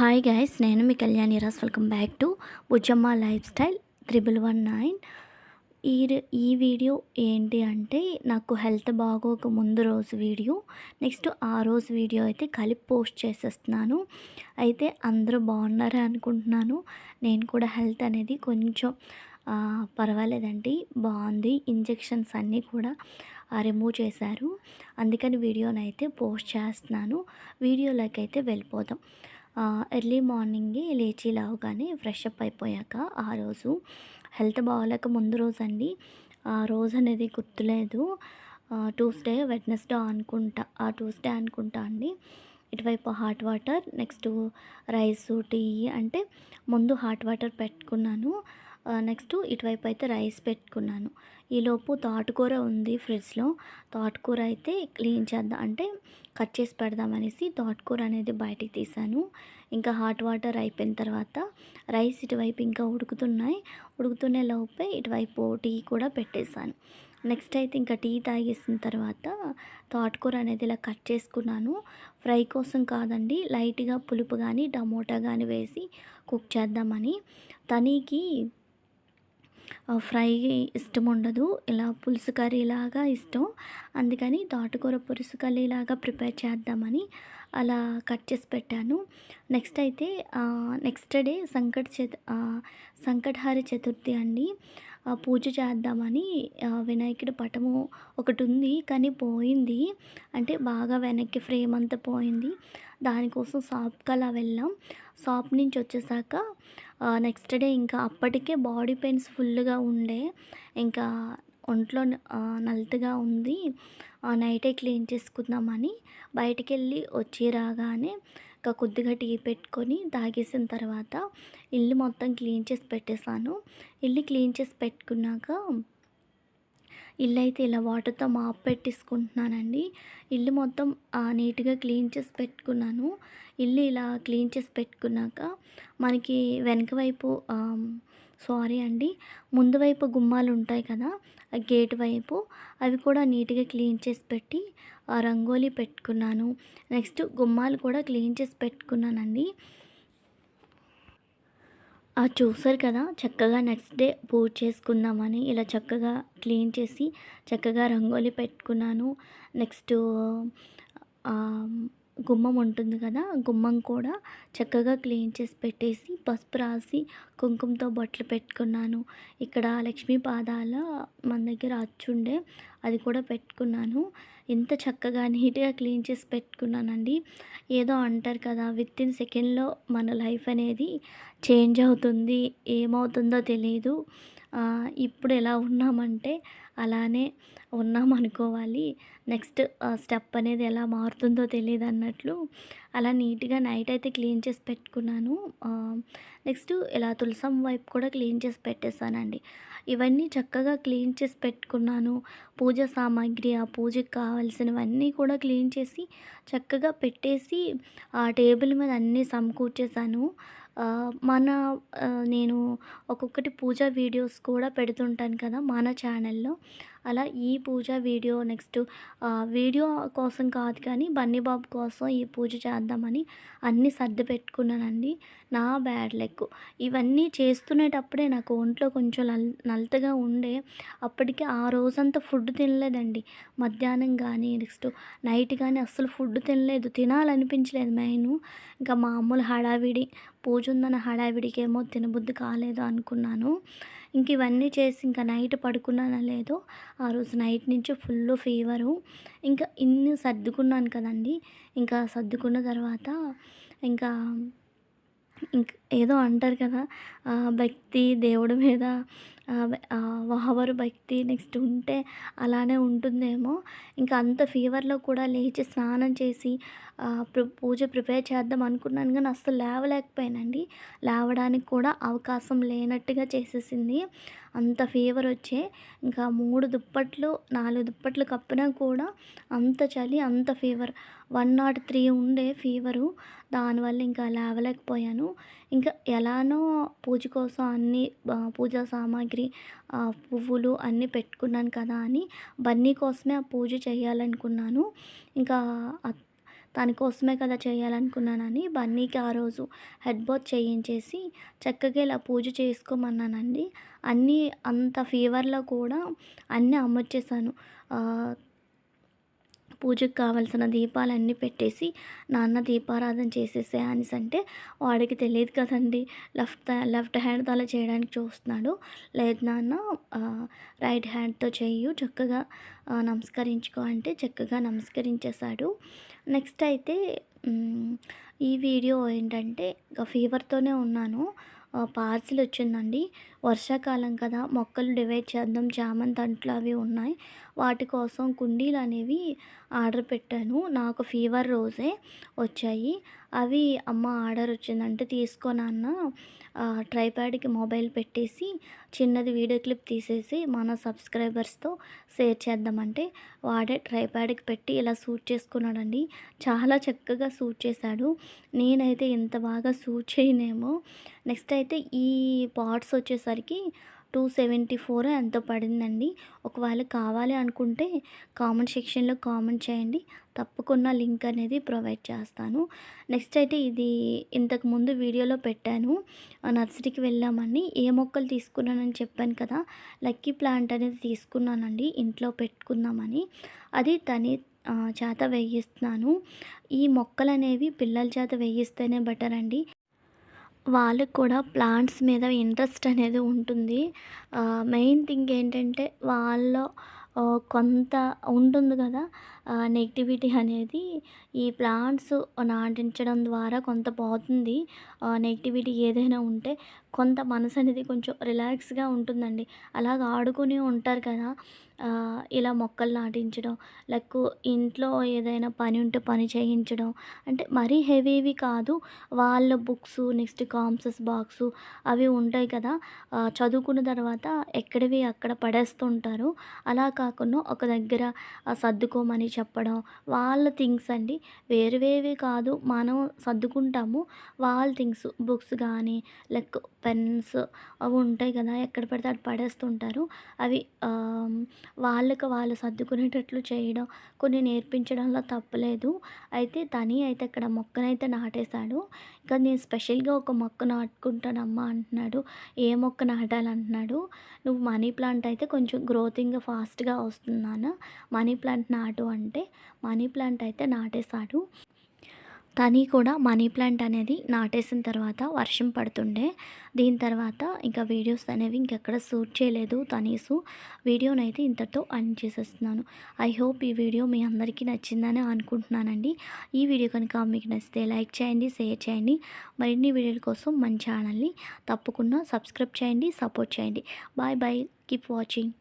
Hi guys నేను మీ Kalyani Ross welcome back to Bujjamma lifestyle triple one nine ఈ ఈ వీడియో ఏంటి అంటే నాకు హెల్త్ బాగోక ముందు రోజు వీడియో నెక్స్ట్ ఆ రోజు వీడియో అయితే కలిపి పోస్ట్ చేసేస్తున్నాను. అయితే అందరూ బాగున్నారే అనుకుంటున్నాను. నేను కూడా హెల్త్ అనేది కొంచెం పర్వాలేదండి. బాగుంది. ఇంజెక్షన్స్ అన్నీ కూడా రిమూవ్ చేశారు. అందుకని వీడియోనైతే పోస్ట్ చేస్తున్నాను. వీడియోలోకి అయితే వెళ్ళిపోదాం. ఎర్లీ మార్నింగే లేచి లేవగానే ఫ్రెష్ అప్ అయిపోయాక ఆ రోజు హెల్త్ బాగోలేక ముందు రోజు అండి ఆ రోజు అనేది గుర్తులేదు. ట్యూస్డే వెడ్నెస్డే అనుకుంటా ఆ ట్యూస్డే అనుకుంటా అండి. ఇటువైపు hot water next rice tea అంటే ముందు హాట్ వాటర్ పెట్టుకున్నాను. నెక్స్ట్ ఇటువైపు అయితే రైస్ పెట్టుకున్నాను. ఈలోపు తోటకూర ఉంది ఫ్రిడ్జ్లో. తోటకూర అయితే క్లీన్ చేద్దాం అంటే కట్ చేసి పెడదామనేసి తోటకూర అనేది బయటికి తీసాను. ఇంకా హాట్ వాటర్ అయిపోయిన తర్వాత రైస్ ఇటువైపు ఇంకా ఉడుకుతున్నాయి. ఉడుకుతున్న లోపే ఇటువైపు టీ కూడా పెట్టేశాను. నెక్స్ట్ అయితే ఇంకా టీ తాగేసిన తర్వాత తోటకూర అనేది ఇలా కట్ చేసుకున్నాను. ఫ్రై కోసం కాదండి లైట్గా పులుపు కానీ టమోటా కానీ వేసి కుక్ చేద్దామని. తనీకి ఫ్రై ఇష్టం ఉండదు. ఇలా పులుసు కర్రీ లాగా ఇష్టం. అందుకని తోటకూర పులుసు కర్రీ లాగా ప్రిపేర్ చేద్దామని అలా కట్ చేసి పెట్టాను. నెక్స్ట్ అయితే నెక్స్ట్ డే సంకట చతు సంకటహారి చతుర్థి అండి. పూజ చేద్దామని వినాయకుడి పటము ఒకటి ఉంది కానీ పోయింది. అంటే బాగా వెనక్కి ఫ్రేమ్ అంతా పోయింది. దానికోసం షాప్కి అలా వెళ్ళాం. షాప్ నుంచి వచ్చేసాక నెక్స్ట్ డే ఇంకా అప్పటికే బాడీ పెయిన్స్ ఫుల్గా ఉండే. ఇంకా ఒంట్లో నల్తగా ఉంది. నైటే క్లీన్ చేసుకుందామని బయటికి వెళ్ళి వచ్చి రాగానే ఇంకా కొద్దిగా టీ పెట్టుకొని తాగేసిన తర్వాత ఇల్లు మొత్తం క్లీన్ చేసి పెట్టేశాను. ఇల్లు క్లీన్ చేసి పెట్టుకున్నాక ఇల్లు అయితే ఇలా వాటర్తో మాప్ పెట్టేసుకుంటున్నానండి. ఇల్లు మొత్తం నీట్గా క్లీన్ చేసి పెట్టుకున్నాను. ఇల్లు ఇలా క్లీన్ చేసి పెట్టుకున్నాక మనకి వెనక వైపు సారీ అండి ముందు వైపు గుమ్మాలు ఉంటాయి కదా ఆ గేట్ వైపు అవి కూడా నీట్గా క్లీన్ చేసి పెట్టి రంగోలీ పెట్టుకున్నాను. నెక్స్ట్ గుమ్మాలు కూడా క్లీన్ చేసి పెట్టుకున్నానండి. చూసారు కదా చక్కగా నెక్స్ట్ డే పూజ చేసుకుందామని ఇలా చక్కగా క్లీన్ చేసి చక్కగా రంగోలి పెట్టుకున్నాను. నెక్స్ట్ గుమ్మం ఉంటుంది కదా గుమ్మం కూడా చక్కగా క్లీన్ చేసి పెట్టేసి పసుపు రాసి కుంకుమతో బొట్లు పెట్టుకున్నాను. ఇక్కడ లక్ష్మీ పాదాల మన దగ్గర అచ్చుండే అది కూడా పెట్టుకున్నాను. ఎంత చక్కగా నీట్గా క్లీన్ చేసి పెట్టుకున్నానండి. ఏదో అంటారు కదా విత్ ఇన్ సెకండ్లో మన లైఫ్ అనేది చేంజ్ అవుతుంది ఏమవుతుందో తెలియదు ఇప్పుడు ఎలా ఉన్నామంటే అలానే ఉన్నాం అనుకోవాలి నెక్స్ట్ స్టెప్ అనేది ఎలా మారుతుందో తెలియదు అన్నట్లు అలా నీట్గా నైట్ అయితే క్లీన్ చేసి పెట్టుకున్నాను. నెక్స్ట్ ఇలా తులసం వైపు కూడా క్లీన్ చేసి పెట్టేశానండి. ఇవన్నీ చక్కగా క్లీన్ చేసి పెట్టుకున్నాను. పూజ సామాగ్రి ఆ పూజకి కావాల్సినవన్నీ కూడా క్లీన్ చేసి చక్కగా పెట్టేసి ఆ టేబుల్ మీద అన్నీ సమకూర్చేసాను మన నేను ఒక్కొక్కటి పూజ వీడియోస్ కూడా పెడుతుంటాను కదా మన ఛానల్లో. అలా ఈ పూజ వీడియో నెక్స్ట్ వీడియో కోసం కాదు కానీ బన్నీ బాబు కోసం ఈ పూజ చేద్దామని అన్నీ సర్ది పెట్టుకున్నానండి. నా బ్యాడ్ లెక్. ఇవన్నీ చేస్తునేటప్పుడే నాకు ఒంట్లో కొంచెం నల్ నలతగా ఉండే అప్పటికి ఆ రోజంతా ఫుడ్ తినలేదండి. మధ్యాహ్నం కానీ నెక్స్ట్ నైట్ కానీ అస్సలు ఫుడ్ తినలేదు. తినాలనిపించలేదు మెయిన్. ఇంకా మామూలు హడావిడి పూజ ఉందన్న హడావిడికేమో తినబుద్ధి కాలేదు అనుకున్నాను. ఇంక ఇవన్నీ చేసి ఇంకా నైట్ పడుకున్నానా లేదో ఆ రోజు నైట్ నుంచి ఫుల్ ఫీవరు. ఇంకా ఇన్ని సర్దుకున్నాను కదండి. ఇంకా సర్దుకున్న తర్వాత ఇంకా ఇంక ఏదో అంటారు కదా భక్తి దేవుడి మీద ఆ, భక్తి నెక్స్ట్ ఉంటే అలానే ఉంటుందేమో. ఇంకా అంత ఫీవర్లో కూడా లేచి స్నానం చేసి పూజ ప్రిపేర్ చేద్దాం అనుకున్నాను కానీ అస్సలు లేవలేకపోయానండి. లేవడానికి కూడా అవకాశం లేనట్టుగా చేసేసింది. అంత ఫీవర్ వచ్చే ఇంకా మూడు దుప్పట్లు నాలుగు దుప్పట్లు కప్పినా కూడా అంత చలి అంత ఫీవర్. వన్ నాట్ త్రీ ఉండే ఫీవరు. దానివల్ల ఇంకా లేవలేకపోయాను. ఇంకా ఎలానో పూజ కోసం అన్ని పూజా సామాగ్రి ఆ, పువ్వులు అన్నీ పెట్టుకున్నాను కదా అని బన్నీ కోసమే ఆ పూజ చేయాలనుకున్నాను. ఇంకా తన కోసమే కదా చేయాలనుకున్నానని బన్నీకి ఆ రోజు హెడ్ బాత్ చేయించేసి చక్కగా ఇలా పూజ చేసుకోమన్నానండి. అన్నీ అంత ఫీవర్లో కూడా అన్నీ అమ్మొచ్చేసాను పూజకు కావాల్సిన దీపాలన్నీ పెట్టేసి నాన్న దీపారాధన చేసేసే అనేసి అంటే వాడికి తెలియదు కదండి. లెఫ్ట్ లెఫ్ట్ హ్యాండ్తో అలా చేయడానికి చూస్తున్నాడు. లేదు నాన్న రైట్ హ్యాండ్తో చేయు చక్కగా నమస్కరించుకో అంటే చక్కగా నమస్కరించేశాడు. నెక్స్ట్ అయితే ఈ వీడియో ఏంటంటే ఇంకా ఫీవర్తోనే ఉన్నాను. పార్సిల్ వచ్చిందండి వర్షాకాలం కదా మొక్కలు డివైడ్ చేద్దాం చామంతి అంట్లు అవి ఉన్నాయి. వాటి కోసం కుండీలు అనేవి ఆర్డర్ పెట్టాను. నాకు ఫీవర్ రోజే వచ్చాయి. అవి అమ్మ ఆర్డర్ వచ్చిందంటే తీసుకో నాన్న. ట్రైప్యాడ్కి మొబైల్ పెట్టేసి చిన్నది వీడియో క్లిప్ తీసేసి మన సబ్స్క్రైబర్స్తో షేర్ చేద్దామంటే వాడే ట్రైప్యాడ్కి పెట్టి ఇలా సూట్ చేసుకున్నాడండి. చాలా చక్కగా సూట్ చేశాడు. నేనైతే ఇంత బాగా సూట్ చేయనేమో. నెక్స్ట్ అయితే ఈ పార్ట్స్ వచ్చేసరికి టూ సెవెంటీ ఫోర్ ఎంత పడిందండి. ఒకవేళ కావాలి అనుకుంటే కామెంట్ సెక్షన్లో కామెంట్ చేయండి. తప్పకుండా లింక్ అనేది ప్రొవైడ్ చేస్తాను. నెక్స్ట్ అయితే ఇది ఇంతకుముందు వీడియోలో పెట్టాను. నర్సరీకి వెళ్ళామని ఏ మొక్కలు తీసుకున్నానని చెప్పాను కదా లక్కీ ప్లాంట్ అనేది తీసుకున్నానండి. ఇంట్లో పెట్టుకుందామని. అది తని చేత వేయిస్తున్నాను. ఈ మొక్కలు అనేవి పిల్లల చేత వేయిస్తేనే బెటర్ అండి వాళ్ళకి కూడా ప్లాంట్స్ మీద ఇంట్రెస్ట్ అనేది ఉంటుంది. మెయిన్ థింగ్ ఏంటంటే వాళ్ళ కొంత ఉంటుంది కదా నెగిటివిటీ అనేది ఈ ప్లాంట్స్ నాటించడం ద్వారా కొంత పోతుంది. నెగిటివిటీ ఏదైనా ఉంటే కొంత మనసు అనేది కొంచెం రిలాక్స్గా ఉంటుందండి. అలాగ ఆడుకుని ఉంటారు కదా ఇలా మొక్కలు నాటించడం లైక్ ఇంట్లో ఏదైనా పని ఉంటే పని చేయించడం. అంటే మరీ హెవీవి కాదు వాళ్ళ బుక్స్ నెక్స్ట్ కాంప్సెస్ బాక్స్ అవి ఉంటాయి కదా చదువుకున్న తర్వాత ఎక్కడివి అక్కడ పడేస్తుంటారు. అలా కాకుండా ఒక దగ్గర సర్దుకోమని చెప్పడం వాళ్ళ థింగ్స్ అండి. వేరువేవి కాదు మనం సర్దుకుంటాము. వాళ్ళ థింగ్స్ బుక్స్ కానీ లైక్ పెన్స్ అవి ఉంటాయి కదా ఎక్కడ పడితే అక్కడ పడేస్తుంటారు. అవి వాళ్ళకి వాళ్ళు సర్దుకునేటట్లు చేయడం కొన్ని నేర్పించడంలో తప్పలేదు. అయితే తని అయితే ఇక్కడ మొక్కనైతే నాటేశాడు. ఇంకా నేను స్పెషల్గా ఒక మొక్క నాటుకుంటానమ్మా అంటున్నాడు. ఏ మొక్క నాటాలంటున్నాడు. నువ్వు మనీ ప్లాంట్ అయితే కొంచెం గ్రోతింగ్ ఫాస్ట్గా వస్తున్నాను. మనీ ప్లాంట్ నాటు అంటే మనీ ప్లాంట్ అయితే నాటేశాడు. తనీ కూడా మనీ ప్లాంట్ అనేది నాటేసిన తర్వాత వర్షం పడుతుండే. దీని తర్వాత ఇంకా వీడియోస్ అనేవి ఇంకెక్కడ షూట్ చేయలేదు తనీసు. వీడియోనైతే ఇంతతో అన్ చేసేస్తున్నాను. ఐ హోప్ ఈ వీడియో మీ అందరికీ నచ్చిందని అనుకుంటున్నానండి. ఈ వీడియో కనుక మీకు నచ్చితే లైక్ చేయండి షేర్ చేయండి. మరిన్ని వీడియోల కోసం మన ఛానల్ని తప్పకుండా సబ్స్క్రైబ్ చేయండి సపోర్ట్ చేయండి. Bye bye keep watching